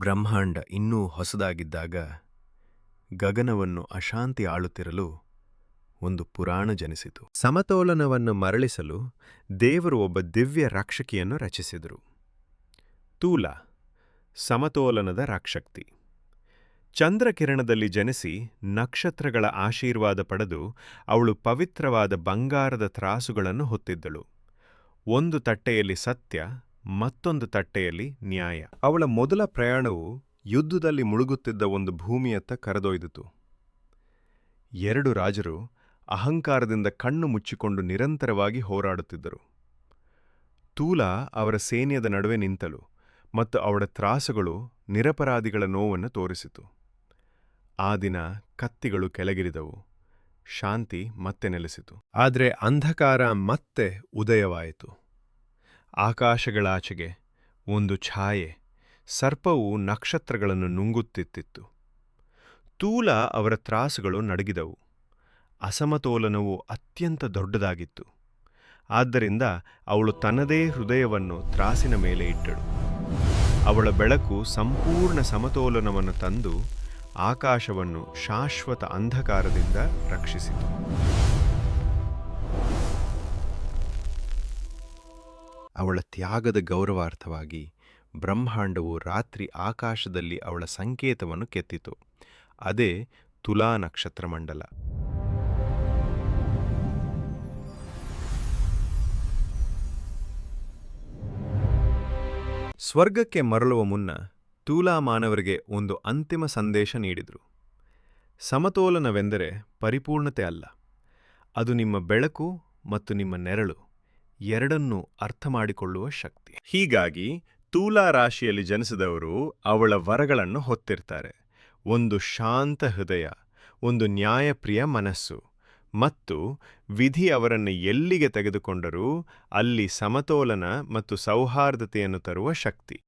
ಬ್ರಹ್ಮಾಂಡ ಇನ್ನೂ ಹೊಸದಾಗಿದ್ದಾಗ ಗಗನವನ್ನು ಅಶಾಂತಿ ಆಳುತ್ತಿರಲು ಒಂದು ಪುರಾಣ ಜನಿಸಿತು. ಸಮತೋಲನವನ್ನು ಮರಳಿಸಲು ದೇವರು ಒಬ್ಬ ದಿವ್ಯ ರಾಕ್ಷಕಿಯನ್ನು ರಚಿಸಿದರು. ತೂಲ, ಸಮತೋಲನದ ರಾಕ್ಷಕ್ತಿ. ಚಂದ್ರಕಿರಣದಲ್ಲಿ ಜನಿಸಿ ನಕ್ಷತ್ರಗಳ ಆಶೀರ್ವಾದ ಪಡೆದು ಅವಳು ಪವಿತ್ರವಾದ ಬಂಗಾರದ ತ್ರಾಸುಗಳನ್ನು ಹೊತ್ತಿದ್ದಳು. ಒಂದು ತಟ್ಟೆಯಲ್ಲಿ ಸತ್ಯ ಮತ್ತೊಂದು ತಟ್ಟೆಯಲ್ಲಿ ನ್ಯಾಯ. ಅವಳ ಮೊದಲ ಪ್ರಯಾಣವು ಯುದ್ಧದಲ್ಲಿ ಮುಳುಗುತ್ತಿದ್ದ ಒಂದು ಭೂಮಿಯತ್ತ ಕರೆದೊಯ್ದಿತು. ಎರಡು ರಾಜರು ಅಹಂಕಾರದಿಂದ ಕಣ್ಣು ಮುಚ್ಚಿಕೊಂಡು ನಿರಂತರವಾಗಿ ಹೋರಾಡುತ್ತಿದ್ದರು. ತೂಲ ಅವರ ಸೈನ್ಯದ ನಡುವೆ ನಿಂತಳು ಮತ್ತು ಅವಳ ತ್ರಾಸುಗಳು ನಿರಪರಾಧಿಗಳ ನೋವನ್ನು ತೋರಿಸಿತು. ಆ ದಿನ ಕತ್ತಿಗಳು ಕೆಳಗಿರಿದವು ಶಾಂತಿ ಮತ್ತೆ ನೆಲೆಸಿತು. ಆದರೆ ಅಂಧಕಾರ ಮತ್ತೆ ಉದಯವಾಯಿತು. ಆಕಾಶಗಳಾಚೆಗೆ ಒಂದು ಛಾಯೆ, ಸರ್ಪವು ನಕ್ಷತ್ರಗಳನ್ನು ನುಂಗುತ್ತಿತ್ತಿತ್ತು. ತೂಲ ಅವರ ತ್ರಾಸುಗಳು ನಡಗಿದವು. ಅಸಮತೋಲನವು ಅತ್ಯಂತ ದೊಡ್ಡದಾಗಿತ್ತು. ಆದ್ದರಿಂದ ಅವಳು ತನ್ನದೇ ಹೃದಯವನ್ನು ತ್ರಾಸಿನ ಮೇಲೆ ಇಟ್ಟಳು. ಅವಳ ಬೆಳಕು ಸಂಪೂರ್ಣ ಸಮತೋಲನವನ್ನು ತಂದು ಆಕಾಶವನ್ನು ಶಾಶ್ವತ ಅಂಧಕಾರದಿಂದ ರಕ್ಷಿಸಿತು. ಅವಳ ತ್ಯಾಗದ ಗೌರವಾರ್ಥವಾಗಿ ಬ್ರಹ್ಮಾಂಡವು ರಾತ್ರಿ ಆಕಾಶದಲ್ಲಿ ಅವಳ ಸಂಕೇತವನ್ನು ಕೆತ್ತಿತು. ಅದೇ ತುಲಾ ನಕ್ಷತ್ರಮಂಡಲ ಸ್ವರ್ಗಕ್ಕೆ ಮರಳುವ ಮುನ್ನ ತೂಲಾ ಮಾನವರಿಗೆ ಒಂದು ಅಂತಿಮ ಸಂದೇಶ ನೀಡಿದರು. ಸಮತೋಲನವೆಂದರೆ ಪರಿಪೂರ್ಣತೆ ಅಲ್ಲ. ಅದು ನಿಮ್ಮ ಬೆಳಕು ಮತ್ತು ನಿಮ್ಮ ನೆರಳು. ಎರಡನ್ನೂ ಅರ್ಥ ಮಾಡಿಕೊಳ್ಳುವ ಶಕ್ತಿ. ಹೀಗಾಗಿ ತೂಲಾ ರಾಶಿಯಲ್ಲಿ ಜನಿಸಿದವರು ಅವಳ ವರಗಳನ್ನು ಹೊತ್ತಿರ್ತಾರೆ. ಒಂದು ಶಾಂತ ಹೃದಯ, ಒಂದು ನ್ಯಾಯಪ್ರಿಯ ಮನಸ್ಸು ಮತ್ತು ವಿಧಿ ಅವರನ್ನು ಎಲ್ಲಿಗೆ ತೆಗೆದುಕೊಂಡರೂ ಅಲ್ಲಿ ಸಮತೋಲನ ಮತ್ತು ಸೌಹಾರ್ದತೆಯನ್ನು ತರುವ ಶಕ್ತಿ.